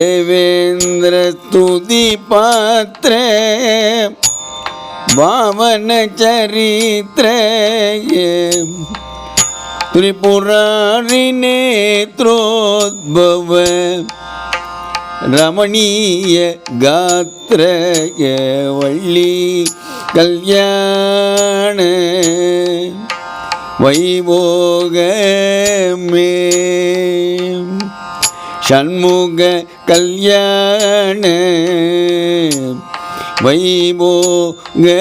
தேவேந்திர துதி பாத்திர பாவன சரித்திர திரிபுராரி நேத்ரோத்பவ ரமணீய காத்திர வள்ளி கல்யாண வைபோகமே. ஷண்முக கல்யாண வைபோகமே.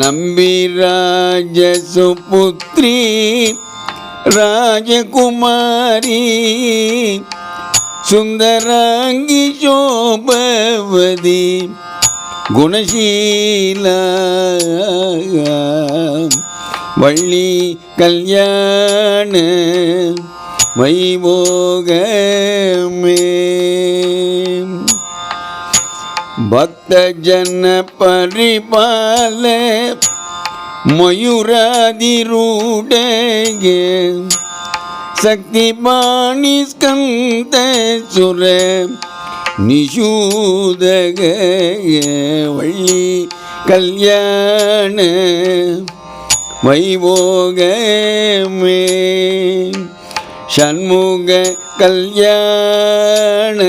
நம்பிராஜ சுபுத்ரி ராஜகுமாரி சுந்தராங்கி சோபவதி குணசீலா வள்ளி கல்யாண வைபோகமே பக்தஜன பரிபால மயூராதிரூடக சக்தி பாணி ஸ்கந்த சுர நிஷூதக. வள்ளி கல்யாண வைபோகமே சண்முக கல்யாண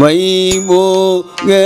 வைபோகமே